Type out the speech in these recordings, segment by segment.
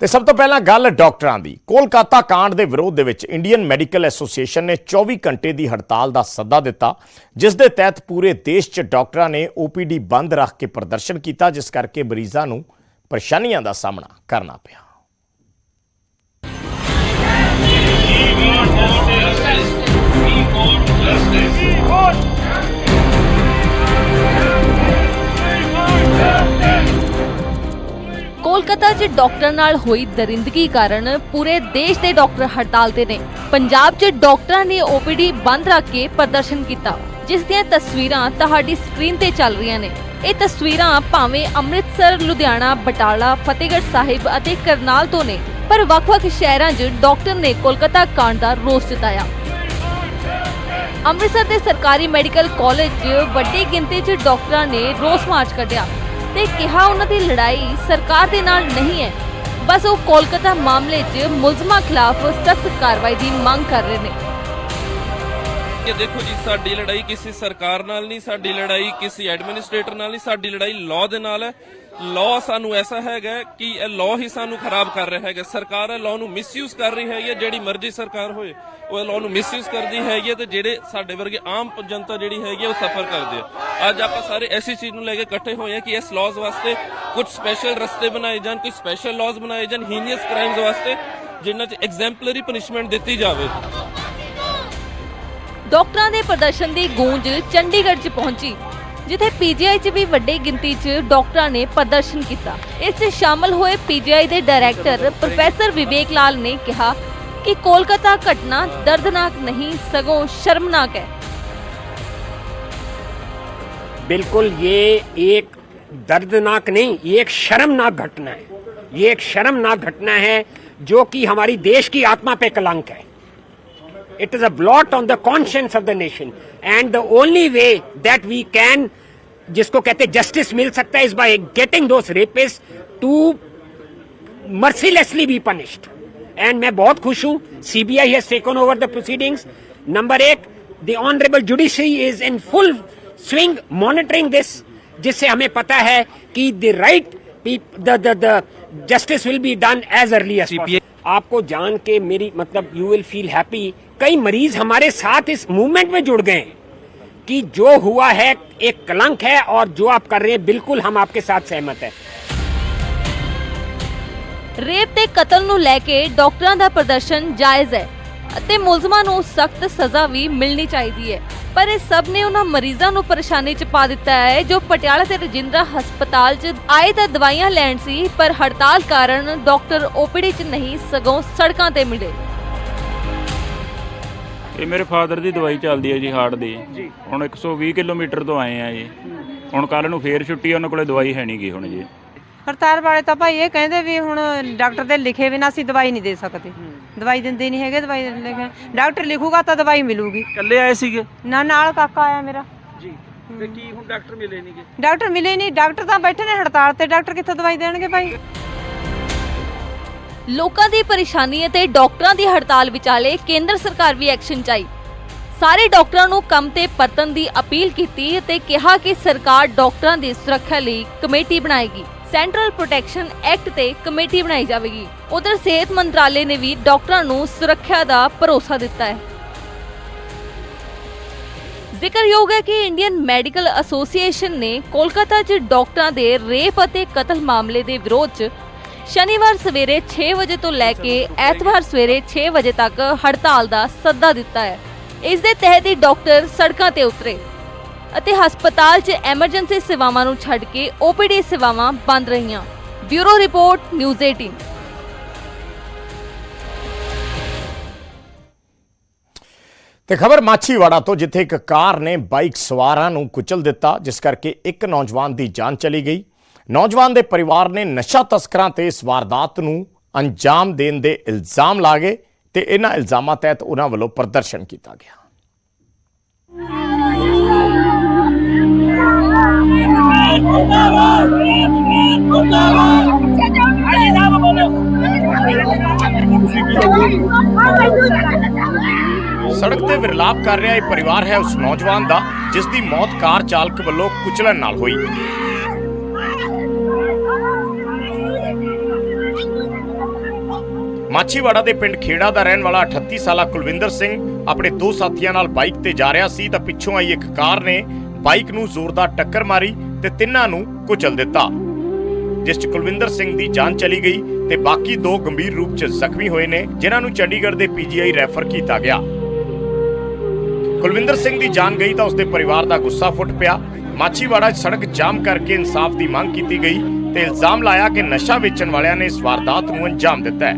ਤੇ ਸਭ ਤੋਂ ਪਹਿਲਾਂ ਗੱਲ ਡਾਕਟਰਾਂ ਦੀ। ਕੋਲਕਾਤਾ ਕਾਂਡ ਦੇ ਵਿਰੋਧ ਦੇ ਵਿੱਚ ਇੰਡੀਅਨ ਮੈਡੀਕਲ ਐਸੋਸੀਏਸ਼ਨ ਨੇ 24 ਘੰਟੇ ਦੀ ਹੜਤਾਲ ਦਾ ਸੱਦਾ ਦਿੱਤਾ, ਜਿਸ ਦੇ ਤਹਿਤ ਪੂਰੇ ਦੇਸ਼ 'ਚ ਡਾਕਟਰਾਂ ਨੇ ਓਪੀਡੀ ਬੰਦ ਰੱਖ ਕੇ ਪ੍ਰਦਰਸ਼ਨ ਕੀਤਾ, ਜਿਸ ਕਰਕੇ ਮਰੀਜ਼ਾਂ ਨੂੰ ਪਰੇਸ਼ਾਨੀਆਂ ਦਾ ਸਾਹਮਣਾ ਕਰਨਾ ਪਿਆ। ਕੋਲਕਾਤਾ 'ਚ ਡਾਕਟਰ ਨਾਲ ਹੋਈ ਦਰਿੰਦਗੀ ਕਾਰਨ ਪੂਰੇ ਦੇਸ਼ ਦੇ ਡਾਕਟਰ ਹੜਤਾਲ ਤੇ ਨੇ। ਪੰਜਾਬ 'ਚ ਡਾਕਟਰਾਂ ਨੇ ਓਪੀਡੀ ਬੰਦ ਰੱਖ ਕੇ ਪ੍ਰਦਰਸ਼ਨ ਕੀਤਾ, ਜਿਸ ਦੀਆਂ ਤਸਵੀਰਾਂ ਤੁਹਾਡੀ ਸਕਰੀਨ ਤੇ ਚੱਲ ਰਹੀਆਂ ਨੇ। ਇਹ ਤਸਵੀਰਾਂ ਭਾਵੇਂ ਅੰਮ੍ਰਿਤਸਰ, ਲੁਧਿਆਣਾ, ਬਟਾਲਾ, ਫਤਿਹਗੜ੍ਹ ਸਾਹਿਬ ਅਤੇ ਕਰਨਾਲ ਤੋਂ ਨੇ, ਪਰ ਵੱਖ-ਵੱਖ ਸ਼ਹਿਰਾਂ 'ਚ ਡਾਕਟਰ ਨੇ ਕੋਲਕਾਤਾ ਕਾਂਡ ਦਾ ਰੋਸ ਜਤਾਇਆ। ਅੰਮ੍ਰਿਤਸਰ ਦੇ ਸਰਕਾਰੀ ਮੈਡੀਕਲ ਕਾਲਜ 'ਚ ਵੱਡੀ ਗਿਣਤੀ 'ਚ ਡਾਕਟਰਾਂ ਨੇ ਰੋਸ ਮਾਰਚ ਕੱਢਿਆ। ਤੇ ਕਿਹਾ ਉਹਨਾਂ ਦੀ ਲੜਾਈ ਸਰਕਾਰ ਦੇ ਨਾਲ ਨਹੀਂ ਹੈ। ਬਸ ਉਹ ਕੋਲਕਾਤਾ ਮਾਮਲੇ 'ਚ ਮੁਲਜ਼ਮਾਂ ਖਿਲਾਫ ਸਖਤ ਕਾਰਵਾਈ ਦੀ ਮੰਗ ਕਰ ਰਹੇ ਨੇ। ਕਿ ਦੇਖੋ ਜੀ, ਸਾਡੀ ਲੜਾਈ ਕਿਸੇ ਸਰਕਾਰ ਨਾਲ ਨਹੀਂ, ਸਾਡੀ ਲੜਾਈ ਕਿਸੇ ਐਡਮਿਨਿਸਟ੍ਰੇਟਰ ਨਾਲ ਨਹੀਂ, ਸਾਡੀ ਲੜਾਈ ਲਾਅ ਦੇ ਨਾਲ ਹੈ। ਲਾਅ ਸਾਨੂੰ ਐਸਾ ਹੈਗਾ ਕਿ ਇਹ ਲਾਅ ਹੀ ਸਾਨੂੰ ਖਰਾਬ ਕਰ ਰਿਹਾ ਹੈਗਾ। ਸਰਕਾਰ ਇਹ ਲਾਅ ਨੂੰ ਮਿਸਯੂਜ਼ ਕਰ ਰਹੀ ਹੈਗੀ ਹੈ, ਜਿਹੜੀ ਮਰਜ਼ੀ ਸਰਕਾਰ ਹੋਏ, ਉਹ ਲਾਅ ਨੂੰ ਮਿਸਯੂਜ਼ ਕਰਦੀ ਹੈਗੀ ਹੈ ਤੇ ਜਿਹੜੇ ਸਾਡੇ ਵਰਗੇ ਆਮ ਜਨਤਾ ਜਿਹੜੀ ਹੈਗੀ ਹੈ, ਉਹ ਸਫਰ ਕਰਦੇ ਆ ਅੱਜ ਆਪਾਂ ਸਾਰੇ ਐਸੀ ਚੀਜ਼ ਨੂੰ ਲੈ ਕੇ ਇਕੱਠੇ ਹੋਏ ਆ ਕਿ ਇਸ ਲਾਜ਼ ਵਾਸਤੇ ਕੁਝ ਸਪੈਸ਼ਲ ਰਸਤੇ ਬਣਾਏ ਜਾਣ, ਕੁਝ ਸਪੈਸ਼ਲ ਲਾਜ਼ ਬਣਾਏ ਜਾਣ ਹੀਨੀਅਸ ਕ੍ਰਾਈਮਸ ਵਾਸਤੇ, ਜਿਨ੍ਹਾਂ 'ਚ ਐਗਜ਼ੈਂਪਲਰੀ ਪਨਿਸ਼ਮੈਂਟ ਦਿੱਤੀ ਜਾਵੇ। ਡਾਕਟਰਾਂ ਦੇ ਪ੍ਰਦਰਸ਼ਨ ਦੀ ਗੂੰਜ ਚੰਡੀਗੜ੍ਹ 'ਚ ਪਹੁੰਚੀ ਜਿੱਥੇ ਪੀਜੀਆਈ 'ਚ ਵੀ ਵੱਡੀ ਗਿਣਤੀ 'ਚ ਡਾਕਟਰਾਂ ਨੇ ਪ੍ਰਦਰਸ਼ਨ ਕੀਤਾ ਇਸ 'ਚ ਸ਼ਾਮਲ ਹੋਏ ਪੀਜੀਆਈ ਦੇ ਡਾਇਰੈਕਟਰ ਪ੍ਰੋਫੈਸਰ ਵਿਵੇਕ ਲਾਲ ਨੇ ਕਿਹਾ ਕਿ ਕੋਲਕਾਤਾ ਘਟਨਾ ਦਰਦਨਾਕ ਨਹੀਂ ਸਗੋਂ ਸ਼ਰਮਨਾਕ ਹੈ बिल्कुल ये एक दर्दनाक नहीं ये एक शर्मनाक घटना है ये एक शर्मनाक घटना है जो कि हमारी देश की आत्मा पे कलंक है It is a blot on the conscience of the nation and the only way that we can जिसको कहते जस्टिस मिल सकता है is by getting those rapists to mercilessly be punished. And मैं बहुत खुश हूँ CBI has taken over the proceedings. Number एक the honorable judiciary is in full swing monitoring this जिससे हमें पता है कि the right peop- the the the justice will be done as early as possible. आपको जान के मेरी मतलब यू विल फील हैप्पी कई मरीज हमारे साथ इस मूवमेंट में जुड़ गए हैं कि जो हुआ है एक कलंक है और जो आप कर रहे हैं बिल्कुल हम आपके साथ सहमत है ਰੇਪ ਤੇ ਕਤਲ ਨੂੰ ਲੈ ਕੇ ਡਾਕਟਰਾਂ ਦਾ ਪ੍ਰਦਰਸ਼ਨ ਜਾਇਜ਼ ਹੈ ਅਤੇ ਮੁਲਜ਼ਮਾਂ ਨੂੰ ਸਖਤ ਸਜ਼ਾ ਵੀ ਮਿਲਣੀ ਚਾਹੀਦੀ ਹੈ ਪਰ ਇਹ ਸਭ ਨੇ ਉਹਨਾਂ ਮਰੀਜ਼ਾਂ ਨੂੰ ਪਰੇਸ਼ਾਨੀ 'ਚ ਪਾ ਦਿੱਤਾ ਹੈ ਜੋ ਪਟਿਆਲਾ ਦੇ ਰਜਿੰਦਰਾ ਹਸਪਤਾਲ 'ਚ ਆਏ ਤਾਂ ਦਵਾਈਆਂ ਲੈਣ ਸੀ ਪਰ ਹੜਤਾਲ ਕਾਰਨ ਡਾਕਟਰ ਓਪੀਡੀ 'ਚ ਨਹੀਂ ਸਗੋਂ ਸੜਕਾਂ ਤੇ ਮਿਲੇ। ਇਹ ਮੇਰੇ ਫਾਦਰ ਦੀ ਦਵਾਈ ਚੱਲਦੀ ਹੈ ਜੀ ਹਾਰਟ ਦੀ। ਹੁਣ 120 ਕਿਲੋਮੀਟਰ ਤੋਂ ਆਏ ਆ ਜੀ। ਹੁਣ ਕੱਲ ਨੂੰ ਫੇਰ ਛੁੱਟੀ ਆ, ਉਹਨਾਂ ਕੋਲੇ ਦਵਾਈ ਹੈ ਨਹੀਂ ਗੀ ਹੁਣ ਜੀ। ਹੜਤਾਲ ਵਾਲੇ ਤਾਂ ਭਾਈ ਇਹ ਕਹਿੰਦੇ ਵੀ ਹੁਣ ਡਾਕਟਰ ਦੇ ਲਿਖੇ ਬਿਨਾਂ ਅਸੀਂ ਦਵਾਈ ਨਹੀਂ ਦੇ ਸਕਦੇ। ਦਵਾਈ ਦਿੰਦੇ ਨਹੀਂ ਹੈਗੇ ਦਵਾਈ ਲਿਖੇ। ਡਾਕਟਰ ਲਿਖੂਗਾ ਤਾਂ ਦਵਾਈ ਮਿਲੂਗੀ। ਇਕੱਲੇ ਆਏ ਸੀਗੇ? ਨਾ ਨਾਲ ਕਾਕਾ ਆਇਆ ਮੇਰਾ। ਜੀ। ਤੇ ਕੀ ਹੁਣ ਡਾਕਟਰ ਮਿਲੇ ਨਹੀਂਗੇ ਡਾਕਟਰ ਮਿਲੇ ਨਹੀਂ। ਡਾਕਟਰ ਤਾਂ ਬੈਠੇ ਨੇ ਹੜਤਾਲ ਤੇ। ਡਾਕਟਰ ਕਿੱਥੋਂ ਦਵਾਈ ਦੇਣਗੇ ਭਾਈ? ਲੋਕਾਂ ਦੀ ਪਰੇਸ਼ਾਨੀ ਅਤੇ ਡਾਕਟਰਾਂ ਦੀ ਹੜਤਾਲ ਵਿਚਾਲੇ ਕੇਂਦਰ ਸਰਕਾਰ ਵੀ ਐਕਸ਼ਨ 'ਚ ਆਈ ਸਾਰੇ ਡਾਕਟਰਾਂ ਨੂੰ ਕੰਮ ਤੇ ਪਰਤਣ ਦੀ ਅਪੀਲ ਕੀਤੀ ਅਤੇ ਕਿਹਾ ਕਿ ਸਰਕਾਰ ਡਾਕਟਰਾਂ ਦੀ ਸੁਰੱਖਿਆ ਲਈ ਕਮੇਟੀ ਬਣਾਏਗੀ। ਸੈਂਟਰਲ ਪ੍ਰੋਟੈਕਸ਼ਨ ਐਕਟ ਤੇ ਕਮੇਟੀ ਬਣਾਈ ਜਾਵੇਗੀ। ਉਧਰ ਸਿਹਤ ਮੰਤਰਾਲੇ ਨੇ ਵੀ ਡਾਕਟਰਾਂ ਨੂੰ ਸੁਰੱਖਿਆ ਦਾ ਭਰੋਸਾ ਦਿੱਤਾ ਹੈ। ਜ਼ਿਕਰਯੋਗ ਹੈ ਕਿ ਇੰਡੀਅਨ ਮੈਡੀਕਲ ਐਸੋਸੀਏਸ਼ਨ ਨੇ ਕੋਲਕਾਤਾ 'ਚ ਡਾਕਟਰਾਂ ਦੇ ਰੇਪ ਅਤੇ ਕਤਲ ਮਾਮਲੇ ਦੇ ਵਿਰੋਧ 'ਚ ਸ਼ਨੀਵਾਰ ਸਵੇਰੇ 6 ਵਜੇ ਤੋਂ ਲੈ ਕੇ ਐਤਵਾਰ ਸਵੇਰੇ 6 ਵਜੇ ਤੱਕ ਹੜਤਾਲ ਦਾ ਸੱਦਾ ਦਿੱਤਾ ਹੈ। ਇਸ ਦੇ ਤਹਿਤ ਹੀ ਡਾਕਟਰ ਸੜਕਾਂ ਤੇ ਉਤਰੇ। ਅਤੇ ਹਸਪਤਾਲ 'ਚ ਐਮਰਜੈਂਸੀ ਸੇਵਾਵਾਂ ਨੂੰ ਛੱਡ ਕੇ ਓਪੀਡੀ ਸੇਵਾਵਾਂ ਬੰਦ ਰਹੀਆਂ। ਬਿਊਰੋ ਰਿਪੋਰਟ, ਨਿਊਜ਼ 18 ਤੇ ਖਬਰ ਮਾਛੀਵਾੜਾ ਤੋਂ, ਜਿੱਥੇ ਇੱਕ ਕਾਰ ਨੇ ਬਾਈਕ ਸਵਾਰਾਂ ਨੂੰ ਕੁਚਲ ਦਿੱਤਾ, ਜਿਸ ਕਰਕੇ ਇੱਕ ਨੌਜਵਾਨ ਦੀ ਜਾਨ ਚਲੀ ਗਈ। ਨੌਜਵਾਨ ਦੇ ਪਰਿਵਾਰ ਨੇ ਨਸ਼ਾ ਤਸਕਰਾਂ ਤੇ ਇਸ ਵਾਰਦਾਤ ਨੂੰ ਅੰਜਾਮ ਦੇਣ ਦੇ ਇਲਜ਼ਾਮ ਲਾਗੇ ਤੇ ਇਹਨਾਂ ਇਲਜ਼ਾਮਾਂ ਤਹਿਤ ਉਹਨਾਂ ਵੱਲੋਂ ਪ੍ਰਦਰਸ਼ਨ ਕੀਤਾ ਗਿਆ। ਸੜਕ ਤੇ ਵਿਰਲਾਪ ਕਰ ਰਿਹਾ ਇਹ ਪਰਿਵਾਰ ਹੈ ਉਸ ਨੌਜਵਾਨ ਦਾ, ਜਿਸ ਦੀ ਮੌਤ ਕਾਰ ਚਾਲਕ ਵੱਲੋਂ ਕੁਚਲਣ ਨਾਲ ਹੋਈ। ਮਾਛੀਵਾੜਾ ਦੇ ਪਿੰਡ ਖੇੜਾ ਦਾ ਰਹਿਣ ਵਾਲਾ 38 ਸਾਲਾ ਕੁਲਵਿੰਦਰ ਸਿੰਘ ਆਪਣੇ ਦੋ ਸਾਥੀਆਂ ਨਾਲ ਬਾਈਕ ਤੇ ਜਾ ਰਿਹਾ ਸੀ ਤਾਂ ਪਿੱਛੋਂ ਆਈ ਇੱਕ ਕਾਰ ਨੇ ਬਾਈਕ ਨੂੰ ਜ਼ੋਰਦਾਰ ਟੱਕਰ ਮਾਰੀ ਤੇ ਤਿੰਨਾਂ ਨੂੰ ਕੁਚਲ ਦਿੱਤਾ। ਜਿਸ 'ਚ ਕੁਲਵਿੰਦਰ ਸਿੰਘ ਦੀ ਜਾਨ ਚਲੀ ਗਈ ਤੇ ਬਾਕੀ ਦੋ ਗੰਭੀਰ ਰੂਪ 'ਚ ਜ਼ਖਮੀ ਹੋਏ ਨੇ, ਜਿਨ੍ਹਾਂ ਨੂੰ ਚੰਡੀਗੜ੍ਹ ਦੇ ਪੀਜੀਆਈ ਰੈਫਰ ਕੀਤਾ ਗਿਆ। ਕੁਲਵਿੰਦਰ ਸਿੰਘ ਦੀ ਜਾਨ ਗਈ ਤਾਂ ਉਸਦੇ ਪਰਿਵਾਰ ਦਾ ਗੁੱਸਾ ਫੁੱਟ ਪਿਆ। ਮਾਛੀਵਾੜਾ 'ਚ ਸੜਕ ਜਾਮ ਕਰਕੇ ਇਨਸਾਫ ਦੀ ਮੰਗ ਕੀਤੀ ਗਈ ਤੇ ਇਲਜ਼ਾਮ ਲਾਇਆ ਕਿ ਨਸ਼ਾ ਵੇਚਣ ਵਾਲਿਆਂ ਨੇ ਇਸ ਵਾਰਦਾਤ ਨੂੰ ਅੰਜਾਮ ਦਿੱਤਾ ਹੈ।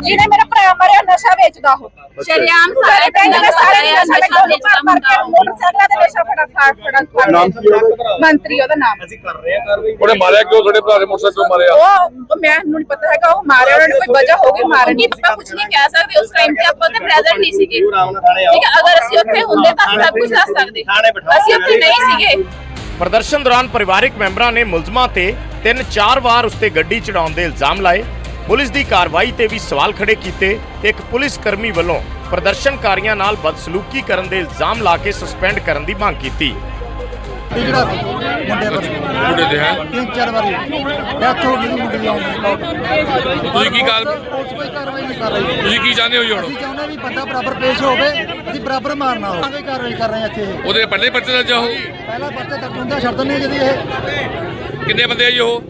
ਜਿਹਨੇ ਮੇਰਾ ਭਰਾ ਮਰਿਆ, ਨਸ਼ਾ ਵੇਚਦਾ ਉਹ ਸ਼ਰੇਆਮ ਸਾਰੇ ਪਿੰਡ ਦੇ ਸਾਰੇ ਨਸ਼ਾ ਨਸ਼ਾ ਵੇਚਦੇ ਵੇਚਦਾ ਪਰ ਕਰਕੇ ਮੋਟਰਸਾਈਕਲਾਂ ਤੇ ਨਸ਼ਾ ਫੜਾ ਫੜਾ ਫੜਾ ਨਾਮ ਕੀ ਮੰਤਰੀ ਉਹਦਾ ਨਾਮ। ਉਹਨੇ ਮਾਰਿਆ ਕਿਉਂ? ਤੁਹਾਡੇ ਭਰਾ ਦੇ ਮੋਟਰਸਾਈਕਲ ਤੋਂ ਮਾਰਿਆ। ਉਹ ਮੈਨੂੰ ਨਹੀਂ ਪਤਾ ਹੈਗਾ ਉਹ ਮਾਰਿਆ ਉਹਨਾਂ ਨੇ ਕੋਈ ਵਜ੍ਹਾ ਹੋ ਗਈ ਮਾਰਨ ਦੀ। ਆਪਾਂ ਕੁਝ ਨਹੀਂ ਕਹਿ ਸਕਦੇ ਉਸ ਟਾਈਮ ਤੇ ਆਪਾਂ ਤੇ ਪ੍ਰੈਜ਼ੈਂਟ ਨਹੀਂ ਸੀਗੇ। ਠੀਕ ਹੈ ਅਗਰ ਅਸੀਂ ਉੱਥੇ ਹੁੰਦੇ ਤਾਂ ਅਸੀਂ ਸਭ ਕੁਝ ਦੱਸ ਸਕਦੇ। ਅਸੀਂ ਉੱਥੇ ਨਹੀਂ ਸੀਗੇ। ਪ੍ਰਦਰਸ਼ਨ ਦੌਰਾਨ ਪਰਿਵਾਰਕ ਮੈਂਬਰਾਂ ਨੇ ਮੁਲਜ਼ਮਾਂ ਤੇ ਤਿੰਨ ਚਾਰ ਵਾਰ ਉਸਤੇ ਗੱਡੀ ਚੜਾਉਣ ਦੇ ਇਲਜ਼ਾਮ ਲਾਏ। ਪੁਲਿਸ ਦੀ ਕਾਰਵਾਈ ਤੇ ਵੀ ਸਵਾਲ ਖੜੇ ਕੀਤੇ ਤੇ ਇੱਕ ਪੁਲਿਸ ਕਰਮੀ ਵੱਲੋਂ ਪ੍ਰਦਰਸ਼ਨਕਾਰੀਆਂ ਨਾਲ ਬਦਸਲੂਕੀ ਕਰਨ ਦੇ ਇਲਜ਼ਾਮ ਲਾ ਕੇ ਸਸਪੈਂਡ ਕਰਨ ਦੀ ਮੰਗ ਕੀਤੀ। ਜਿਹੜਾ ਮੁੰਡੇ ਮੁੰਡੇ ਦੇ ਹੈ? ਤਿੰਨ ਚਾਰ ਵਾਰੀ। ਡੈਥ ਹੋ ਗਈ ਮੁੰਡੇ ਦੀ ਤੁਸੀਂ ਕੀ ਗੱਲ ਪੁਲਿਸ ਕੋਈ ਕਾਰਵਾਈ ਨਹੀਂ ਕਰ ਰਹੀ। ਤੁਸੀਂ ਕੀ ਚਾਹੁੰਦੇ ਹੋ ਜੀ ਹੁਣ? ਅਸੀਂ ਚਾਹੁੰਦੇ ਵੀ ਬੰਦਾ ਬਰਾਬਰ ਪੇਸ਼ ਹੋਵੇ ਅਸੀਂ ਬਰਾਬਰ ਮਾਰਨਾ ਹੋ ਕੋਈ ਕਾਰਵਾਈ ਕਰ ਰਹੇ ਇੱਥੇ। ਉਹਦੇ ਪਹਿਲੇ ਪਰਚੇ ਦਾ ਜਾਓ ਪਹਿਲਾ ਪਰਚਾ ਦਰਜ ਹੁੰਦਾ ਛੱਡ ਦਿੰਦੇ ਜਦੀ ਇਹ। ਕਿੰਨੇ ਬੰਦੇ ਆ ਜੀ ਉਹ?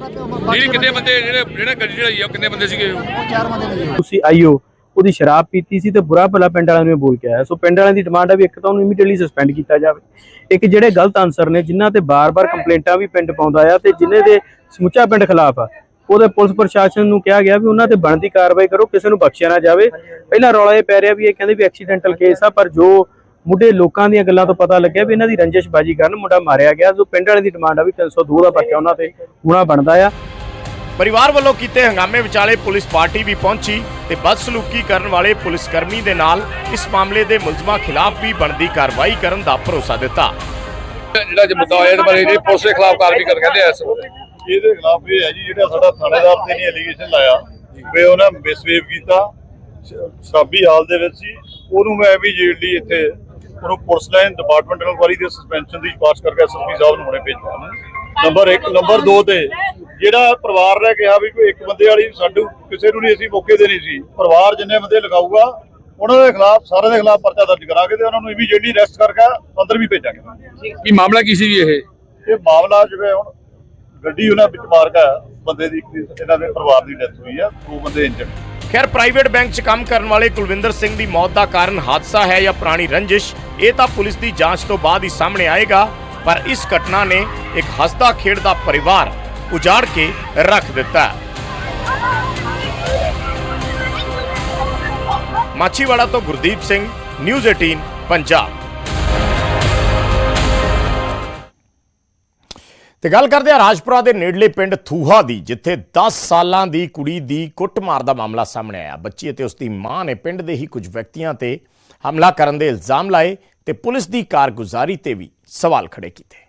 ਜਿਹੜੀ ਕਿੰਨੇ ਬੰਦੇ ਜਿਹੜੇ ਜਿਹੜੇ ਗੱਡੀ ਚੜਾਈ ਆ ਉਹ ਕਿੰਨੇ ਬੰਦੇ ਸੀਗੇ? ਚਾਰ ਬੰਦੇ ਨੇ ਜੀ। ਤੁਸੀਂ ਆਈਓ ਉਹਦੀ ਸ਼ਰਾਬ ਪੀਤੀ ਸੀ ਤੇ ਬੁਰਾ ਭਲਾ ਪਿੰਡ ਵਾਲਿਆਂ ਨੂੰ ਇਹ ਬੋਲ ਕੇ ਆਇਆ। ਸੋ ਪਿੰਡ ਵਾਲਿਆਂ ਦੀ ਡਿਮਾਂਡ ਹੈ ਵੀ ਇੱਕ ਤਾਂ ਉਹਨੂੰ ਇਮੀਡੀਏਟਲੀ ਸਸਪੈਂਡ ਕੀਤਾ ਜਾਵੇ। ਇੱਕ ਜਿਹੜੇ ਗਲਤ ਆਨਸਰ ਨੇ ਜਿਨ੍ਹਾਂ ਤੇ ਬਾਰ-ਬਾਰ ਕੰਪਲੇਂਟਾਂ ਵੀ ਪਿੰਡ ਪਾਉਂਦਾ ਆ ਤੇ ਜਿਨ੍ਹਾਂ ਦੇ ਸਮੁੱਚਾ ਪਿੰਡ ਖਿਲਾਫ ਆ ਉਹਦੇ ਪੁਲਿਸ ਪ੍ਰਸ਼ਾਸਨ ਨੂੰ ਕਿਹਾ ਗਿਆ ਵੀ ਉਹਨਾਂ ਤੇ ਬਣਦੀ ਕਾਰਵਾਈ ਕਰੋ ਕਿਸੇ ਨੂੰ ਬਖਸ਼ਿਆ ਨਾ ਜਾਵੇ। ਪਹਿਲਾਂ ਰੌਲਾ ਇਹ ਪੈ ਰਿਹਾ ਵੀ ਇਹ ਕਹਿੰਦੇ ਵੀ ਐਕਸੀਡੈਂਟਲ ਕੇਸ ਆ ਪਰ ਜੋ ਮੁੱਢੇ ਲੋਕਾਂ ਦੀਆਂ ਗੱਲਾਂ ਤੋਂ ਪਤਾ ਲੱਗਿਆ ਵੀ ਇਹਨਾਂ ਦੀ ਰੰਜਿਸ਼ਬਾਜੀ ਕਾਰਨ ਮੁੰਡਾ ਮਾਰਿਆ ਗਿਆ ਸੋ ਪਿੰਡ ਵਾਲਿਆਂ ਦੀ ਡਿਮਾਂਡ ਆ ਵੀ 302 ਦਾ ਪਰਚਾ ਉਹਨਾਂ ਤੇ ਹੋਣਾ ਬਣਦਾ ਆ। ਪਰਿਵਾਰ ਵੱਲੋਂ ਕੀਤੇ ਹੰਗਾਮੇ ਵਿਚਾਲੇ ਪੁਲਿਸ ਪਾਰਟੀ ਵੀ ਪਹੁੰਚੀ ਤੇ ਬਦਸਲੂਕੀ ਕਰਨ ਵਾਲੇ ਪੁਲਿਸ ਕਰਮੀ ਦੇ ਨਾਲ ਇਸ ਮਾਮਲੇ ਦੇ ਮੁਲਜ਼ਮਾਂ ਖਿਲਾਫ ਵੀ ਬਣਦੀ ਕਾਰਵਾਈ ਕਰਨ ਦਾ ਭਰੋਸਾ ਦਿੱਤਾ। ਜਿਹੜਾ ਜੇ ਮੁੱਦਾ ਹੋਇਆ ਇਹਦੇ ਬਾਰੇ ਜਿਹੜੀ ਪੁਲਿਸ ਦੇ ਖਿਲਾਫ ਕਾਰਵਾਈ ਕਰ ਕਹਿੰਦੇ ਆ ਇਸ ਵੇਲੇ ਇਹਦੇ ਖਿਲਾਫ ਇਹ ਹੈ ਜੀ ਜਿਹੜਾ ਸਾਡਾ ਥਾਣੇਦਾਰ ਤੇ ਨਹੀਂ ਐਲੀਗੇਸ਼ਨ ਲਾਇਆ ਵੀ ਉਹਨਾਂ ਮਿਸਵੇਵ ਕੀਤਾ। ਸ਼ਰਾਬੀ ਹਾਲ ਦੇ ਵਿੱਚ ਸੀ ਉਹਨੂੰ ਮੈਂ ਇਮੀਡੀਏਟਲੀ ਇੱਥੇ ਉਹਨੂੰ ਪੁਲਿਸ ਲਾਈਨ ਡਿਪਾਰਟਮੈਂਟ ਇਨਕੁਆਰੀ ਦੇ ਸਸਪੈਂਸ਼ਨ ਦੀ ਸਿਫਾਰਿਸ਼ ਕਰਕੇ ਐਸਐਸਪੀ ਸਾਹਿਬ ਨੂੰ ਹੁਣੇ ਭੇਜਿਆ। ਨੰਬਰ 1 ਨੰਬਰ 2 ਤੇ ਜਿਹੜਾ ਪਰਿਵਾਰ ਨੇ ਕਿਹਾ ਵੀ ਕੋਈ ਇੱਕ ਬੰਦੇ ਵਾਲੀ ਸਾਡੂ ਕਿਸੇ ਨੂੰ ਨਹੀਂ ਅਸੀਂ ਮੌਕੇ ਦੇਣੀ ਸੀ। ਪਰਿਵਾਰ ਜਿੰਨੇ ਬੰਦੇ ਲਗਾਊਗਾ ਉਹਨਾਂ ਦੇ ਖਿਲਾਫ ਸਾਰਿਆਂ ਦੇ ਖਿਲਾਫ ਪਰਚਾ ਦਰਜ ਕਰਾਂਗੇ ਤੇ ਉਹਨਾਂ ਨੂੰ ਇਮੀਡੀਏਟਲੀ ਅਰੈਸਟ ਕਰਕੇ ਅੰਦਰ ਵੀ ਭੇਜਾਂਗੇ। ਕੀ ਮਾਮਲਾ ਕੀ ਸੀ ਜੀ ਇਹ? ਇਹ ਮਾਮਲਾ ਜਿਵੇਂ ਹੁਣ ਗੱਡੀ ਉਹਨਾਂ ਵਿੱਚ ਮਾਰ ਗਿਆ ਬੰਦੇ ਦੀ ਇਹਨਾਂ ਦੇ ਪਰਿਵਾਰ ਦੀ ਡੈਥ ਹੋਈ ਆ ਦੋ ਬੰਦੇ ਇੰਜਰਡ ਖੈਰ ਪ੍ਰਾਈਵੇਟ ਬੈਂਕ 'ਚ ਕੰਮ ਕਰਨ ਵਾਲੇ ਕੁਲਵਿੰਦਰ ਸਿੰਘ ਦੀ ਮੌਤ ਦਾ ਕਾਰਨ ਹਾਦਸਾ ਹੈ ਜਾਂ ਪੁਰਾਣੀ ਰੰਜਿਸ਼, ਇਹ ਤਾਂ ਪੁਲਿਸ ਦੀ ਜਾਂਚ ਤੋਂ ਬਾਅਦ ਹੀ ਸਾਹਮਣੇ ਆਏਗਾ, ਪਰ ਇਸ ਘਟਨਾ ਨੇ ਇੱਕ ਹੱਸਦਾ ਖੇਡਦਾ ਪਰਿਵਾਰ ਉਜਾੜ ਕੇ ਰੱਖ ਦਿੱਤਾ। ਮਾਛੀਵਾੜਾ ਤੋਂ ਗੁਰਦੀਪ ਸਿੰਘ ਨਿਊਜ਼ 18 ਪੰਜਾਬ। ਤੇ ਗੱਲ ਕਰਦੇ ਆ ਰਾਜਪੁਰਾ ਦੇ ਨੇੜਲੇ ਪਿੰਡ ਥੂਹਾ ਦੀ, ਜਿੱਥੇ 10 ਸਾਲਾਂ ਦੀ ਕੁੜੀ ਦੀ ਕੁੱਟਮਾਰ ਦਾ ਮਾਮਲਾ ਸਾਹਮਣੇ ਆਇਆ। ਬੱਚੀ ਅਤੇ ਉਸ ਦੀ ਮਾਂ ਨੇ ਪਿੰਡ ਦੇ ਹੀ ਕੁਝ ਵਿਅਕਤੀਆਂ ਤੇ ਹਮਲਾ ਕਰਨ ਦੇ ਇਲਜ਼ਾਮ ਲਾਏ ਤੇ ਪੁਲਿਸ ਦੀ ਕਾਰਗੁਜ਼ਾਰੀ ਤੇ ਵੀ ਸਵਾਲ ਖੜੇ ਕੀਤੇ।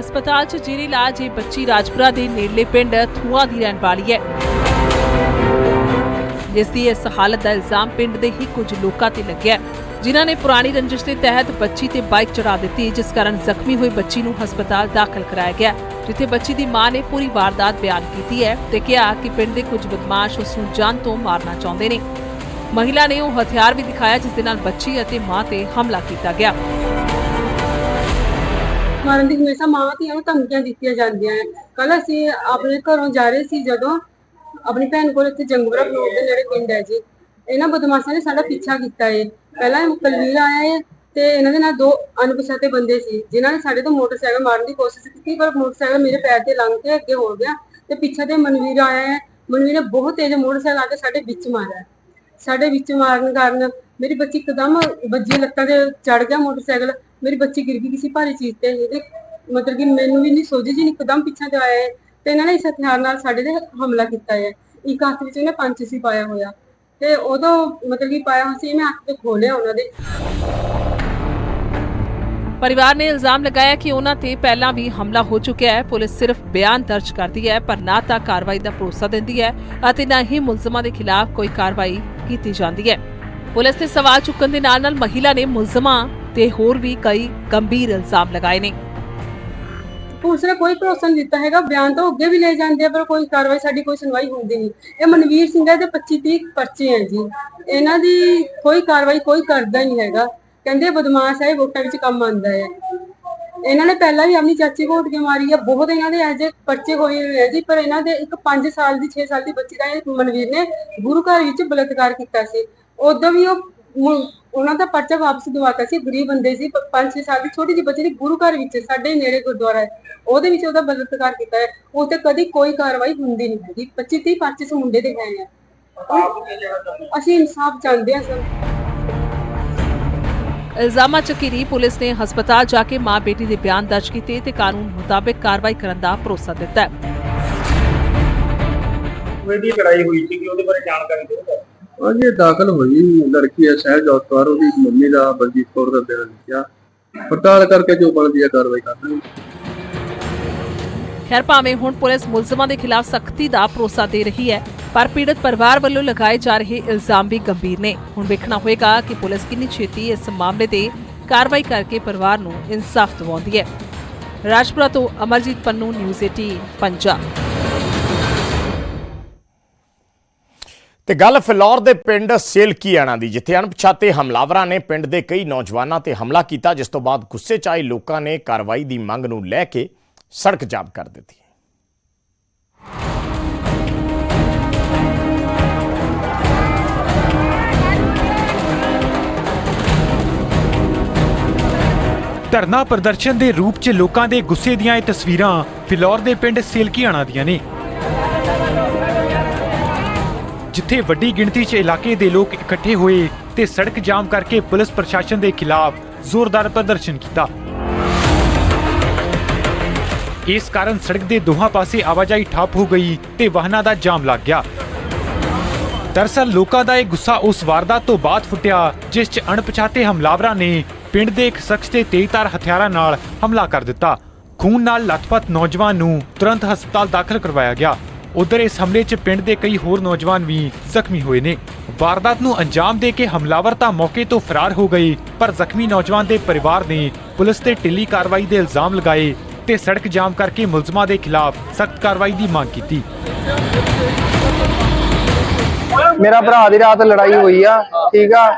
ਹਸਪਤਾਲ 'ਚ ਜੇਰੇ ਇਲਾਜ, ਇਹ ਬੱਚੀ ਰਾਜਪੁਰਾ ਦੇ ਨੇੜਲੇ ਪਿੰਡ ਥੂਹਾ ਦੀ ਰਹਿਣ ਵਾਲੀ ਹੈ। ਜਿਸ ਦੀ ਇਸ ਹਾਲਤ ਦਾ ਇਲਜ਼ਾਮ ਪਿੰਡ ਦੇ ਹੀ ਕੁਝ ਲੋਕਾਂ ਤੇ ਲੱਗਿਆ ਜਿਨ੍ਹਾਂ ਨੇ ਪੁਰਾਣੀ ਰੰਜਿਸ਼ ਦੇ ਤਹਿਤ ਬੱਚੀ ਤੇ ਬਾਈਕ ਚੜਾ ਦਿੱਤੀ, ਜਿਸ ਕਾਰਨ ਜ਼ਖਮੀ ਹੋਈ ਬੱਚੀ ਨੂੰ ਹਸਪਤਾਲ ਦਾਖਲ ਕਰਾਇਆ ਗਿਆ, ਜਿੱਥੇ ਬੱਚੀ ਦੀ ਮਾਂ ਨੇ ਪੂਰੀ ਵਾਰਦਾਤ ਬਿਆਨ ਕੀਤੀ ਹੈ ਤੇ ਕਿਹਾ ਕਿ ਪਿੰਡ ਦੇ ਕੁਝ ਬਦਮਾਸ਼ ਉਸ ਨੂੰ ਜਾਨ ਤੋਂ ਮਾਰਨਾ ਚਾਹੁੰਦੇ ਨੇ। ਮਹਿਲਾ ਨੇ ਉਹ ਹਥਿਆਰ ਵੀ ਦਿਖਾਇਆ, ਜਿਸ ਦੇ ਨਾਲ ਬੱਚੀ ਅਤੇ ਮਾਂ ਤੇ ਹਮਲਾ ਕੀਤਾ ਗਿਆ। ਮਾਰਨ ਦੀ ਹਮੇਸ਼ਾ ਮਾਵਾਂ ਧੀਆਂ ਨੂੰ ਧਮਕੀਆਂ ਦਿੱਤੀਆਂ ਜਾਂਦੀਆਂ ਹੈ। ਕੱਲ ਅਸੀਂ ਆਪਣੇ ਘਰੋਂ ਜਾ ਰਹੇ ਸੀ ਜਦੋਂ ਆਪਣੀ ਭੈਣ ਕੋਲ ਇੱਥੇ ਜੰਗਪੁਰਾ ਬਲੋਕ ਦੇ ਨੇੜੇ ਪਿੰਡ ਹੈ ਜੀ। ਇਹਨਾਂ ਬਦਮਾਸ਼ਾਂ ਨੇ ਸਾਡਾ ਪਿੱਛਾ ਕੀਤਾ ਏ। ਪਹਿਲਾਂ ਇਹ ਆਇਆ ਏ ਤੇ ਇਹਨਾਂ ਦੇ ਨਾਲ ਦੋ ਅਣਪਛਾਤੇ ਬੰਦੇ ਸੀ, ਜਿਨ੍ਹਾਂ ਨੇ ਸਾਡੇ ਤੋਂ ਮੋਟਰਸਾਈਕਲ ਮਾਰਨ ਦੀ ਕੋਸ਼ਿਸ਼ ਕੀਤੀ, ਪਰ ਮੋਟਰਸਾਈਕਲ ਮੇਰੇ ਪੈਰ ਤੇ ਲੰਘ ਕੇ ਅੱਗੇ ਹੋ ਗਿਆ ਤੇ ਪਿੱਛੇ ਤੇ ਮਨਵੀਰ ਆਇਆ ਹੈ ਮਨਵੀਰ ਨੇ ਬਹੁਤ ਤੇਜ਼ ਮੋਟਰਸਾਈਕਲ ਆ ਕੇ ਸਾਡੇ ਵਿੱਚ ਮਾਰਿਆ। ਸਾਡੇ ਵਿੱਚ ਮਾਰਨ ਕਾਰਨ ਮੇਰੀ ਬੱਚੀ ਇੱਕਦਮ ਵੱਜੀ ਲੱਤਾਂ ਤੇ ਚੜ ਗਿਆ ਮੋਟਰਸਾਈਕਲ। ਮੇਰੀ ਬੱਚੀ ਗਿਰ ਗਈ ਕਿਸੇ ਭਾਰੀ ਚੀਜ਼ ਤੇ। ਇਹਦੇ ਮਤਲਬ ਕਿ ਮੈਨੂੰ ਵੀ ਨਹੀਂ, ਸੋਝੀ ਜੀ ਇੱਕਦਮ ਪਿੱਛੇ ਤੇ ਆਇਆ ਹੈ ਤੇ ਇਹਨਾਂ ਨੇ ਇਸ ਹਥਿਆਰ ਨਾਲ ਸਾਡੇ ਤੇ ਹਮਲਾ ਕੀਤਾ ਹੈ। ਇੱਕ ਹੱਥ ਵਿੱਚ ਇਹਨੇ ਪੰਜ ਸੀ ਪਾਇਆ ਹੋਇਆ। ਤੇ ਉਦੋਂ ਮਤਲਬ ਕਿ ਪਾਇਆ ਹੋਇਆ ਸੀ, ਮੈਂ ਹੱਥ ਤੇ ਖੋਲਿਆ ਉਹਨਾਂ ਦੇ। ਪਰਿਵਾਰ ਨੇ ਇਲਜ਼ਾਮ ਲਗਾਇਆ ਕਿ ਉਹਨਾਂ ਤੇ ਪਹਿਲਾਂ ਵੀ ਹਮਲਾ ਹੋ ਚੁੱਕਿਆ ਹੈ। ਪੁਲਿਸ ਸਿਰਫ ਬਿਆਨ ਦਰਜ ਕਰਦੀ ਹੈ, ਪਰ ਨਾ ਤਾਂ ਕਾਰਵਾਈ ਦਾ ਭਰੋਸਾ ਦਿੰਦੀ ਹੈ ਅਤੇ ਨਾ ਹੀ ਮੁਲਜ਼ਮਾਂ ਦੇ ਖਿਲਾਫ ਕੋਈ ਕਾਰਵਾਈ ਕੀਤੀ ਜਾਂਦੀ ਹੈ। ਪੁਲਿਸ ਤੇ ਸਵਾਲ ਚੁੱਕਣ ਦੇ ਨਾਲ ਨਾਲ ਮਹਿਲਾ ਨੇ ਮੁਲਜ਼ਮਾਂ ਤੇ ਹੋਰ ਵੀ ਕਈ ਗੰਭੀਰ ਇਲਜ਼ਾਮ ਲਗਾਏ ਨੇ। ਪੁਲਿਸ ਨੇ ਕੋਈ ਭਰੋਸਾ ਨਹੀਂ ਦਿੱਤਾ ਹੈਗਾ, ਬਿਆਨ ਤਾਂ ਉਹ ਅੱਗੇ ਵੀ ਲੈ ਜਾਂਦੇ ਆ, ਪਰ ਕੋਈ ਕਾਰਵਾਈ ਸਾਡੀ ਕੋਈ ਸੁਣਵਾਈ ਹੁੰਦੀ ਨਹੀਂ। ਇਹ ਮਨਵੀਰ ਸਿੰਘ ਹੈ 25 30 ਪਰਚੇ ਹੈ ਜੀ। ਇਹਨਾਂ ਦੀ ਕੋਈ ਕਾਰਵਾਈ ਕੋਈ ਕਰਦਾ ਨਹੀਂ ਹੈਗਾ। ਕਹਿੰਦੇ ਬਦਮਾਸ਼ ਹੈ, ਇਹ ਵੋਟਾਂ ਵਿੱਚ ਕੰਮ ਆਉਂਦਾ ਹੈ। ਇਹਨਾਂ ਨੇ ਪਹਿਲਾਂ ਵੀ ਆਪਣੀ ਚਾਚੀ ਘੋਟ ਕੇ ਮਾਰੀ ਆ, ਬਹੁਤ ਇਹਨਾਂ ਦੇ ਇਹੋ ਜਿਹੇ ਪਰਚੇ ਹੋਏ ਹੋਏ ਜੀ, ਪਰ ਇਹਨਾਂ ਦੇ ਇੱਕ 5 ਸਾਲ ਦੀ 6 ਸਾਲ ਦੀ ਬੱਚੀ ਦਾ ਇਹ ਮਨਵੀਰ ਨੇ ਗੁਰੂ ਘਰ ਵਿੱਚ ਬਲਾਤਕਾਰ ਕੀਤਾ ਸੀ। ਉਦੋਂ ਵੀ ਉਹ ਉਹਨਾਂ ਦਾ ਪਰਚਾ ਵਾਪਸ ਦਵਾਤਾ ਸੀ ਗਰੀਬ ਬੰਦੇ ਸੀ 5-6 ਸਾਲ ਦੀ ਛੋਟੀ ਜਿਹੀ ਬੱਚੀ ਦੀ ਗੁਰੂ ਘਰ ਵਿੱਚ ਸਾਡੇ ਨੇੜੇ ਗੁਰਦੁਆਰਾ ਹੈ। ਉਹਦੇ ਵਿੱਚ ਉਹਦਾ ਬਲਾਤਕਾਰ ਕੀਤਾ ਹੈ। ਉਹ ਤੇ ਕਦੀ ਕੋਈ ਕਾਰਵਾਈ ਹੁੰਦੀ ਨਹੀਂ ਹੈਗੀ 25-30 ਪਰਚੇ ਇਸ ਮੁੰਡੇ ਦੇ ਹੈ ਆ। ਅਸੀਂ ਇਨਸਾਫ ਚਾਹੁੰਦੇ ਹਾਂ ਸਰ। ਇਲਜ਼ਾਮਾਂ 'ਚ ਘਿਰੀ ਪੁਲਿਸ ਨੇ ਹਸਪਤਾਲ ਜਾ ਕੇ ਮਾਂ ਬੇਟੀ ਦੇ ਬਿਆਨ ਦਰਜ ਕੀਤੇ ਤੇ ਕਾਨੂੰਨ ਮੁਤਾਬਕ ਕਾਰਵਾਈ ਕਰਨ ਦਾ ਭਰੋਸਾ ਦਿੱਤਾ ਹੈ। ਉਹਦੀ ਲੜਾਈ ਹੋਈ ਸੀ ਉਹਦੇ ਬਾਰੇ ਜਾਣਕਾਰੀ ਦਿਓ। ਅੱਜ ਦਾਖਲ ਹੋਈ ਲੜਕੀ ਹੈ ਸਹਿਜੋਤ ਕੌਰ ਉਹਦੀ ਮੰਮੀ ਦਾ ਬਲਜੀਤ ਕੌਰ ਦਾ ਬਿਆਨ ਲਿਖਿਆ। ਪੜਤਾਲ ਕਰਕੇ ਜੋ ਬਣਦੀ ਹੈ, ਕਾਰਵਾਈ ਕਰਨੀ ਖੈਰ, ਭਾਵੇਂ ਹੁਣ ਪੁਲਿਸ ਮੁਲਜ਼ਮਾਂ ਦੇ ਖਿਲਾਫ ਸਖਤੀ ਦਾ ਭਰੋਸਾ ਦੇ ਰਹੀ ਹੈ, ਪਰ ਪੀੜਤ ਪਰਿਵਾਰ ਵੱਲੋਂ ਲਗਾਏ ਜਾ ਰਹੇ ਇਲਜ਼ਾਮ ਵੀ ਗੰਭੀਰ ਨੇ। ਹੁਣ ਵੇਖਣਾ ਹੋਏਗਾ ਕਿ ਪੁਲਿਸ ਕਿੰਨੀ ਛੇਤੀ ਇਸ ਮਾਮਲੇ ਤੇ ਕਾਰਵਾਈ ਕਰਕੇ ਪਰਿਵਾਰ ਨੂੰ ਇਨਸਾਫ ਦਿਵਾਉਂਦੀ ਹੈ। ਰਾਜਪੁਰਾ ਤੋਂ ਅਮਰਜੀਤ ਪੰਨੂ, ਨਿਊਜ਼ 18 ਪੰਜਾਬ। ਤੇ ਗੱਲ ਫਿਲੌਰ ਦੇ ਪਿੰਡ ਸੇਲਕੀਆਣਾ ਦੀ, ਜਿੱਥੇ ਅਣਪਛਾਤੇ ਹਮਲਾਵਰਾਂ ਨੇ ਪਿੰਡ ਦੇ ਕਈ ਨੌਜਵਾਨਾਂ ਤੇ ਹਮਲਾ ਕੀਤਾ, ਜਿਸ ਤੋਂ ਬਾਅਦ ਗੁੱਸੇ 'ਚ ਆਏ ਲੋਕਾਂ ਨੇ ਕਾਰਵਾਈ ਦੀ ਮੰਗ ਨੂੰ ਲੈ ਕੇ ਸੜਕ ਜਾਮ ਕਰ ਦਿੱਤੀ। ਧਰਨਾ ਪ੍ਰਦਰਸ਼ਨ ਦੇ ਰੂਪ 'ਚ ਲੋਕਾਂ ਦੇ ਗੁੱਸੇ ਦੀਆਂ ਇਹ ਤਸਵੀਰਾਂ ਫਿਲੌਰ ਦੇ ਪਿੰਡ ਸੇਲਕੀਆਣਾ ਦੀਆਂ ਨੇ। ਜਿੱਥੇ ਵੱਡੀ ਗਿਣਤੀ 'ਚ ਇਲਾਕੇ ਦੇ ਲੋਕ ਇਕੱਠੇ ਹੋਏ ਤੇ ਸੜਕ ਜਾਮ ਕਰਕੇ ਪੁਲਿਸ ਪ੍ਰਸ਼ਾਸਨ ਦੇ ਖਿਲਾਫ ਜ਼ੋਰਦਾਰ ਪ੍ਰਦਰਸ਼ਨ ਕੀਤਾ। ਇਸ ਕਾਰਨ ਸੜਕ ਦੇ ਦੋਹਾਂ ਪਾਸੇ ਆਵਾਜਾਈ ਠੱਪ ਹੋ ਗਈ ਤੇ ਵਾਹਨਾਂ ਦਾ ਜਾਮ ਲੱਗ ਗਿਆ। ਦਰਸਲ ਲੋਕਾਂ ਦਾ ਇਹ ਗੁੱਸਾ ਉਸ ਵਾਰਦਾਤ ਤੋਂ ਬਾਅਦ ਫੁੱਟਿਆ, ਜਿਸ 'ਚ ਅਣਪਛਾਤੇ ਹਮਲਾਵਰਾਂ ਨੇ ਪਿੰਡ ਦੇ ਇੱਕ ਸ਼ਖਸ ਤੇ ਤੇਜ਼ਧਾਰ ਹਥਿਆਰਾਂ ਨਾਲ ਹਮਲਾ ਕਰ ਦਿੱਤਾ। ਖੂਨ ਨਾਲ ਲਥਪਥ ਨੌਜਵਾਨ ਨੂੰ ਤੁਰੰਤ ਹਸਪਤਾਲ ਦਾਖਲ ਕਰਵਾਇਆ ਗਿਆ। ਉਧਰ ਇਸ ਹਮਲੇ 'ਚ ਪਿੰਡ ਦੇ ਕਈ ਹੋਰ ਨੌਜਵਾਨ ਵੀ ਜ਼ਖਮੀ ਹੋਏ ਨੇ। ਵਾਰਦਾਤ ਨੂੰ ਅੰਜਾਮ ਦੇ ਕੇ ਹਮਲਾਵਰ ਤਾਂ ਮੌਕੇ ਤੋਂ ਫਰਾਰ ਹੋ ਗਏ, ਪਰ ਜ਼ਖਮੀ ਨੌਜਵਾਨ ਦੇ ਪਰਿਵਾਰ ਨੇ ਪੁਲਿਸ ਤੇ ਢਿੱਲੀ ਕਾਰਵਾਈ ਦੇ ਇਲਜ਼ਾਮ ਲਗਾਏ ਤੇ ਸੜਕ ਜਾਮ ਕਰਕੇ ਮੁਲਜ਼ਮਾਂ ਦੇ ਖਿਲਾਫ ਸਖਤ ਕਾਰਵਾਈ ਦੀ ਮੰਗ ਕੀਤੀ। ਮੇਰਾ ਭਰਾ ਦੀ ਰਾਤ ਲੜਾਈ ਹੋਈ ਆ, ਠੀਕ ਆ?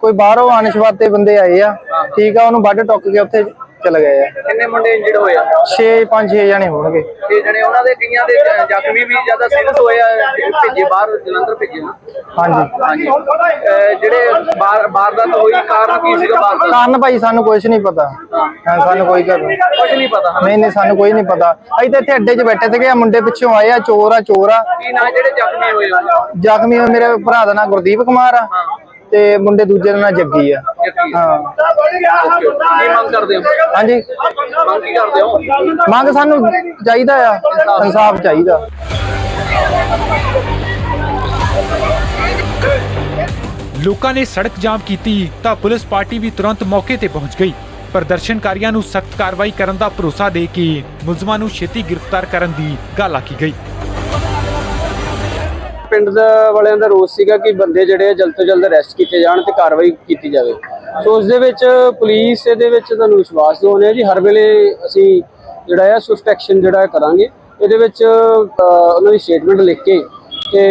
ਕੋਈ ਬਾਹਰੋਂ ਅਨਸ਼ਵਾਤੇ ਬੰਦੇ ਆਏ ਆ, ਠੀਕ ਆ? ਉਹਨੂੰ ਵੱਢ ਟੁੱਕ ਕੇ ਉੱਥੇ ਚਲੇ ਗਏ ਆ। ਕਿੰਨੇ ਮੁੰਡੇ ਇੰਜਰਡ ਹੋਏ ਆ? 6 5 6 ਜਣੇ ਹੋਣਗੇ। ਤੇ ਜਣੇ ਉਹਨਾਂ ਦੇ ਕਈਆਂ ਦੇ ਜ਼ਖਮੀ ਵੀ ਜ਼ਿਆਦਾ ਸੀਰੀਅਸ ਹੋਏ ਆ ਭੇਜੇ ਬਾਹਰ ਜਲੰਧਰ ਭੇਜੇ ਨਾ? ਹਾਂਜੀ। ਹਾਂਜੀ। ਅਹ ਜਿਹੜੇ ਬਾਹਰ ਵਾਰਦਾਤ ਹੋਈ ਕਾਰਨ ਕੀ ਸੀਗਾ ਵਾਰਦਾਤ ਕਾਰਨ ਭਾਈ ਸਾਨੂੰ ਕੁਝ ਨਹੀਂ ਪਤਾ। ਹਾਂ। ਸਾਨੂੰ ਕੋਈ ਕਰ ਕੁਝ ਨਹੀਂ ਪਤਾ। ਨਹੀਂ ਨਹੀਂ ਸਾਨੂੰ ਕੋਈ ਨਹੀਂ ਪਤਾ। ਅਸੀਂ ਤਾਂ ਇੱਥੇ ਅੱਡੇ 'ਚ ਬੈਠੇ ਸੀਗੇ ਆਹ ਮੁੰਡੇ ਪਿੱਛੋਂ ਆਏ ਆ ਚੋਰ ਆ ਚੋਰ ਆ। ਕੀ ਨਾ ਜਿਹੜੇ ਜ਼ਖਮੀ ਹੋਏ ਆ? ਜ਼ਖਮੀ ਹੋਏ ਮੇਰੇ ਭਰਾ ਦਾ ਨਾਮ ਗੁਰਦੀਪ ਕੁਮਾਰ ਆ। ਤੇ ਮੁੰਡੇ ਦੂਜੇ ਦਾ ਜੱਗੀ ਆ। ਜੱਗੀ। ਹਾਂ। ਕੀ ਮੰਗ ਕਰਦੇ ਹੋ? ਹਾਂਜੀ। ਮੰਗ ਕੀ ਕਰਦੇ ਹੋ? ਮੰਗ ਸਾਨੂੰ ਚਾਹੀਦਾ ਆ। ਇਨਸਾਫ ਚਾਹੀਦਾ। ਲੋਕਾਂ ਨੇ ਸੜਕ ਜਾਮ ਕੀਤੀ ਤਾਂ ਪੁਲਿਸ ਪਾਰਟੀ ਵੀ ਤੁਰੰਤ ਮੌਕੇ ਤੇ ਪਹੁੰਚ ਗਈ। ਪ੍ਰਦਰਸ਼ਨਕਾਰੀਆਂ ਨੂੰ ਸਖਤ ਕਾਰਵਾਈ ਕਰਨ ਦਾ ਭਰੋਸਾ ਦੇ ਕੇ ਮੁਲਜ਼ਮਾਂ ਨੂੰ ਛੇਤੀ ਗ੍ਰਿਫਤਾਰ ਕਰਨ ਦੀ ਗੱਲ ਆਖੀ ਗਈ। ਪਿੰਡ ਦਾ ਵਾਲਿਆਂ ਦਾ ਰੋਸ ਸੀਗਾ ਕਿ ਬੰਦੇ ਜਿਹੜੇ ਆ ਜਲਦ ਤੋਂ ਜਲਦ ਅਰੈਸਟ ਕੀਤੇ ਜਾਣ ਤੇ ਕਾਰਵਾਈ ਕੀਤੀ ਜਾਵੇ। ਸੋ ਉਸ ਦੇ ਵਿੱਚ ਪੁਲਿਸ ਇਹਦੇ ਵਿੱਚ ਤੁਹਾਨੂੰ ਵਿਸ਼ਵਾਸ ਦਿਵਾਉਂਦੇ ਆ ਜੀ ਹਰ ਵੇਲੇ ਅਸੀਂ ਜਿਹੜਾ ਆ ਸਵਿਫਟ ਐਕਸ਼ਨ ਜਿਹੜਾ ਕਰਾਂਗੇ। ਇਹਦੇ ਵਿੱਚ ਉਹਨਾਂ ਦੀ ਸਟੇਟਮੈਂਟ ਲਿਖ ਕੇ ਤੇ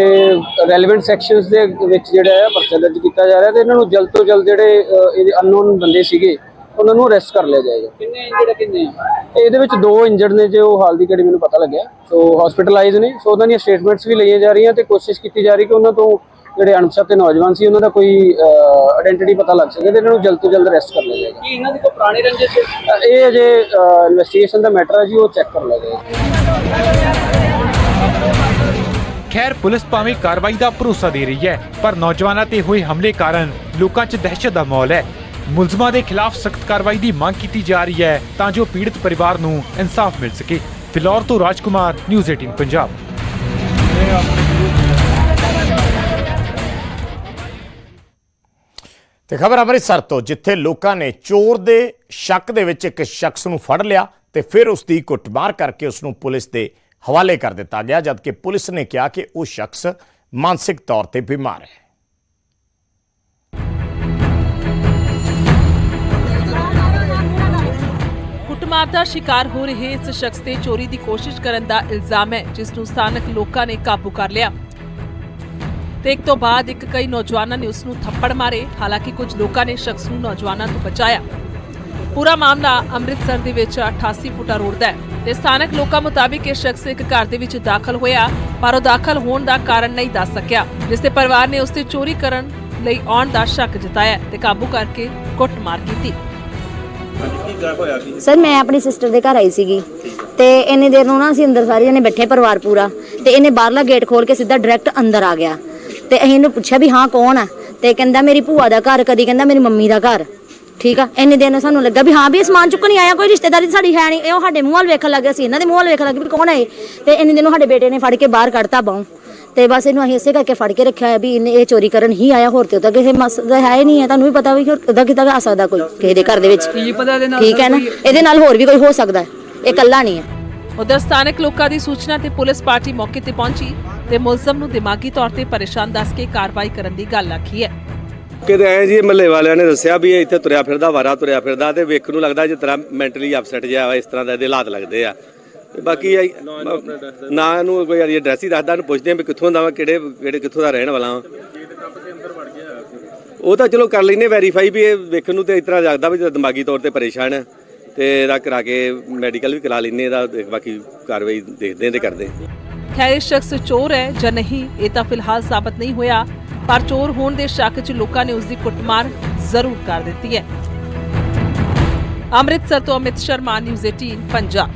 ਰੈਲੇਵੈਂਟ ਸੈਕਸ਼ਨਸ ਦੇ ਵਿੱਚ ਜਿਹੜਾ ਹੈ ਪਰਚਾ ਦਰਜ ਕੀਤਾ ਜਾ ਰਿਹਾ ਤੇ ਇਹਨਾਂ ਨੂੰ ਜਲਦ ਤੋਂ ਜਲਦ ਜਿਹੜੇ ਅਹ, ਇਹਦੇ ਅਨਨੋਨ ਬੰਦੇ ਸੀਗੇ ਉਹਨਾਂ ਨੂੰ ਅਰੈਸਟ ਕਰ ਲਿਆ ਜਾਏਗਾ। ਕਿੰਨੇ ਇੰਜਰਡ ਕਿੰਨੇ ਇਹਦੇ ਵਿੱਚ ਦੋ ਇੰਜਰਡ ਨੇ ਜੋ ਹਾਲ ਦੀ ਘੜੀ ਮੈਨੂੰ ਪਤਾ ਲੱਗਿਆ। ਸੋ ਹਸਪੀਟਲਾਈਜ਼ ਨੇ। ਸੋ ਉਹਨਾਂ ਦੀਆਂ ਸਟੇਟਮੈਂਟਸ ਵੀ ਲਈਆਂ ਜਾ ਰਹੀਆਂ ਤੇ ਕੋਸ਼ਿਸ਼ ਕੀਤੀ ਜਾ ਰਹੀ ਕਿ ਉਹਨਾਂ ਤੋਂ ਜਿਹੜੇ ਅਣਪਛਾਤੇ ਨੌਜਵਾਨ ਸੀ ਉਹਨਾਂ ਦਾ ਕੋਈ ਆਇਡੈਂਟੀਟੀ ਪਤਾ ਲੱਗ ਸਕੇ ਤੇ ਇਹਨਾਂ ਨੂੰ ਜਲਦ ਤੋਂ ਜਲਦ ਅਰੈਸਟ ਕਰ ਲਿਆ ਜਾਏਗਾ। ਕੀ ਇਹਨਾਂ ਦੀ ਕੋਈ ਪੁਰਾਣੀ ਰੰਜਿਸ਼ ਇਹ ਅਜੇ ਇਨਵੈਸਟੀਗੇਸ਼ਨ ਦਾ ਮੈਟਰ ਹੈ ਜੀ ਉਹ ਚੈੱਕ ਕਰ ਲਿਆ ਜਾਏਗਾ। ਖੈਰ ਪੁਲਿਸ ਭਾਵੇਂ ਕਾਰਵਾਈ ਦਾ ਭਰੋਸਾ ਦੇ ਰਹੀ ਹੈ ਪਰ ਨੌਜਵਾਨਾਂ ਤੇ ਹੋਏ ਹਮਲੇ ਕਾਰਨ ਲੋਕਾਂ 'ਚ ਦਹਿਸ਼ਤ ਦਾ ਮਾਹੌਲ ਹੈ। ਮੁਲਜ਼ਮਾਂ ਦੇ ਖਿਲਾਫ ਸਖਤ ਕਾਰਵਾਈ ਦੀ ਮੰਗ ਕੀਤੀ ਜਾ ਰਹੀ ਹੈ ਤਾਂ ਜੋ ਪੀੜਤ ਪਰਿਵਾਰ ਨੂੰ ਇਨਸਾਫ ਮਿਲ ਸਕੇ। ਫਿਲੌਰ ਤੋਂ ਰਾਜਕੁਮਾਰ, ਨਿਊਜ਼ 18 ਪੰਜਾਬ। ਤੇ ਖਬਰ ਅੰਮ੍ਰਿਤਸਰ ਤੋਂ, ਜਿੱਥੇ ਲੋਕਾਂ ਨੇ ਚੋਰ ਦੇ ਸ਼ੱਕ ਦੇ ਵਿੱਚ ਇੱਕ ਸ਼ਖਸ ਨੂੰ ਫੜ ਲਿਆ ਤੇ ਫਿਰ ਉਸ ਦੀ ਕੁੱਟਮਾਰ ਕਰਕੇ ਉਸ ਨੂੰ ਪੁਲਿਸ ਦੇ ਹਵਾਲੇ ਕਰ ਦਿੱਤਾ ਗਿਆ, ਜਦਕਿ ਪੁਲਿਸ ਨੇ ਕਿਹਾ ਕਿ ਉਹ ਸ਼ਖਸ ਮਾਨਸਿਕ ਤੌਰ ਤੇ ਬਿਮਾਰ ਹੈ। ਮਾਰ ਦਾ ਸ਼ਿਕਾਰ ਹੋ ਰਹੇ ਇਸ ਸ਼ਖਸ ਤੇ ਚੋਰੀ ਦੀ ਕੋਸ਼ਿਸ਼ ਕਰਨ ਦਾ ਇਲਜ਼ਾਮ ਹੈ, ਜਿਸ ਨੂੰ ਸਥਾਨਕ ਲੋਕਾਂ ਨੇ ਕਾਬੂ ਕਰ ਲਿਆ। ਤੇ ਇੱਕ ਤੋਂ ਬਾਅਦ ਇੱਕ ਕਈ ਨੌਜਵਾਨਾਂ ਨੇ ਉਸ ਨੂੰ ਥੱਪੜ ਮਾਰੇ, ਹਾਲਾਂਕਿ ਕੁਝ ਲੋਕਾਂ ਨੇ ਸ਼ਖਸ ਨੂੰ ਨੌਜਵਾਨਾਂ ਤੋਂ ਬਚਾਇਆ। ਪੂਰਾ ਮਾਮਲਾ ਅੰਮ੍ਰਿਤਸਰ ਦੇ ਵਿੱਚ 88 ਫੁੱਟਾ ਰੋਡ ਦਾ ਹੈ ਤੇ ਸਥਾਨਕ ਲੋਕਾਂ ਮੁਤਾਬਿਕ ਇਹ ਸ਼ਖਸ ਇੱਕ ਘਰ ਦੇ ਵਿੱਚ ਦਾਖਲ ਹੋਇਆ, ਪਰ ਉਹ ਦਾਖਲ ਹੋਣ ਦਾ ਕਾਰਨ ਨਹੀਂ ਦੱਸ ਸਕਿਆ, ਜਿਸ ਤੇ ਪਰਿਵਾਰ ਨੇ ਉਸ ਤੇ ਚੋਰੀ ਕਰਨ ਲਈ ਆਉਣ ਦਾ ਸ਼ੱਕ ਜਤਾਇਆ ਤੇ ਕਾਬੂ ਕਰਕੇ ਕੁੱਟਮਾਰ ਕੀਤੀ। ਸਰ, ਮੈਂ ਆਪਣੀ ਸਿਸਟਰ ਦੇ ਘਰ ਆਈ ਸੀਗੀ ਤੇ ਇੰਨੀ ਦੇਰ ਨੂੰ ਨਾ ਅਸੀਂ ਅੰਦਰ ਸਾਰੇ ਜਣੇ ਬੈਠੇ ਪਰਿਵਾਰ ਪੂਰਾ ਤੇ ਇਹਨੇ ਬਾਹਰਲਾ ਗੇਟ ਖੋਲ ਕੇ ਸਿੱਧਾ ਡਾਇਰੈਕਟ ਅੰਦਰ ਆ ਗਿਆ ਤੇ ਅਸੀਂ ਇਹਨੂੰ ਪੁੱਛਿਆ ਵੀ ਹਾਂ ਕੌਣ ਆ ਤੇ ਕਹਿੰਦਾ ਮੇਰੀ ਭੂਆ ਦਾ ਘਰ, ਕਦੀ ਕਹਿੰਦਾ ਮੇਰੀ ਮੰਮੀ ਦਾ ਘਰ, ਠੀਕ ਆ? ਇੰਨੇ ਦਿਨ ਸਾਨੂੰ ਲੱਗਾ ਵੀ ਹਾਂ ਵੀ ਇਹ ਸਮਾਨ ਚੁੱਕਣ ਹੀ ਆਇਆ, ਕੋਈ ਰਿਸ਼ਤੇਦਾਰੀ ਸਾਡੀ ਹੈ ਨਹੀਂ, ਇਹ ਉਹ ਸਾਡੇ ਮੂੰਹ ਵੱਲ ਵੇਖਣ ਲੱਗੇ ਸੀ, ਇਹਨਾਂ ਦੇ ਮੂੰਹ ਵੱਲ ਵੇਖਣ ਲੱਗ ਲੱਗੇ ਵੀ ਕੌਣ ਹੈ ਇਹ? ਤੇ ਇੰਨੇ ਦਿਨ ਨੂੰ ਸਾਡੇ ਬੇਟੇ ਨੇ ਫੜ ਕੇ ਬਾਹਰ ਕੱਢਤਾ ਬਾਹੋਂ। ਤੇ ਬਸ ਇਹਨੂੰ ਅਸੀਂ ਇਸੇ ਕਰਕੇ ਫੜ ਕੇ ਰੱਖਿਆ ਹੈ ਵੀ ਇਹਨੇ ਇਹ ਚੋਰੀ ਕਰਨ ਹੀ ਆਇਆ ਹੋਰ ਤੇ ਉਹਦਾ ਕਿਸੇ ਮਸਲਾ ਹੈ ਹੀ ਨਹੀਂ ਹੈ ਤੁਹਾਨੂੰ ਵੀ ਪਤਾ ਵੀ ਉਹਦਾ ਕਿੱਦਾਂ ਆ ਸਕਦਾ ਕੋਈ ਕਿਸੇ ਦੇ ਘਰ ਦੇ ਵਿੱਚ। ਠੀਕ ਹੈ ਨਾ? ਇਹਦੇ ਨਾਲ ਹੋਰ ਵੀ ਕੋਈ ਹੋ ਸਕਦਾ ਹੈ। ਇਹ ਇਕੱਲਾ ਨਹੀਂ ਹੈ। ਉਧਰ ਸਥਾਨਕ ਲੋਕਾਂ ਦੀ ਸੂਚਨਾ ਤੇ ਪੁਲਿਸ ਪਾਰਟੀ ਮੌਕੇ ਤੇ ਪਹੁੰਚੀ ਤੇ ਮੁਲਜ਼ਮ ਨੂੰ ਦਿਮਾਗੀ ਤੌਰ ਤੇ ਪਰੇਸ਼ਾਨ ਦੱਸ ਕੇ ਕਾਰਵਾਈ ਕਰਨ ਦੀ ਗੱਲ ਆਖੀ ਹੈ। ਕਿਤੇ ਐ ਜੀ ਮਹੱਲੇ ਵਾਲਿਆਂ ਨੇ ਦੱਸਿਆ ਵੀ ਇਹ ਇੱਥੇ ਤੁਰਿਆ ਫਿਰਦਾ ਵਾਰਾ ਤੁਰਿਆ ਫਿਰਦਾ ਤੇ ਵੇਖਣ ਨੂੰ ਲੱਗਦਾ ਜਿਸ ਤਰ੍ਹਾਂ ਮੈਂਟਲੀ ਅਪਸੈਟ ਜਿਹਾ ਵਾ ਇਸ ਤਰ੍ਹਾਂ ਦੇ ਇਹਦੇ ਹਾਲਾਤ ਲੱਗਦੇ ਆ। ਤੇ ਬਾਕੀ ਇਹ- ਨਾ ਇਹਨੂੰ ਕੋਈ ਐਡਰੈਸ ਹੀ ਦੱਸਦਾ ਇਹਨੂੰ ਪੁੱਛਦੇ ਆ ਵੀ ਕਿੱਥੋਂ ਦਾ ਵਾ ਕਿਹੜੇ ਕਿਹੜੇ ਕਿੱਥੋਂ ਦਾ ਰਹਿਣ ਵਾਲਾ ਵਾ। ਉਹ ਤਾਂ ਚਲੋ ਕਰ ਲੈਨੇ ਵੈਰੀਫਾਈ ਵੀ ਇਹ ਵੇਖਣ ਨੂੰ ਤੇ ਇਸ ਤਰ੍ਹਾਂ ਲੱਗਦਾ ਵੀ ਦਿਮਾਗੀ ਤੌਰ ਤੇ ਪਰੇਸ਼ਾਨ ਹੈ ਤੇ ਇਹਦਾ ਕਰਾ ਕੇ ਮੈਡੀਕਲ ਵੀ ਕਰਾ ਲੈਨੇ ਇਹਦਾ ਤੇ ਬਾਕੀ ਕਾਰਵਾਈ ਦੇਖਦੇ ਤੇ ਕਰਦੇ ਖੈਰ ਇਹ ਸ਼ਖਸ ਚੋਰ ਹੈ ਜਾਂ ਨਹੀਂ ਇਹ ਤਾਂ ਫਿਲਹਾਲ ਸਾਬਤ ਨਹੀਂ ਹੋਇਆ ਪਰ ਚੋਰ ਹੋਣ ਦੇ ਸ਼ੱਕ 'ਚ ਲੋਕਾਂ ਨੇ ਉਸ ਦੀ ਕੁੱਟਮਾਰ ਜ਼ਰੂਰ ਕਰ ਦਿੱਤੀ ਹੈ। ਅੰਮ੍ਰਿਤਸਰ ਤੋਂ ਅਮਿਤ ਸ਼ਰਮਾ ਨਿਊਜ਼ 18 ਪੰਜਾਬ।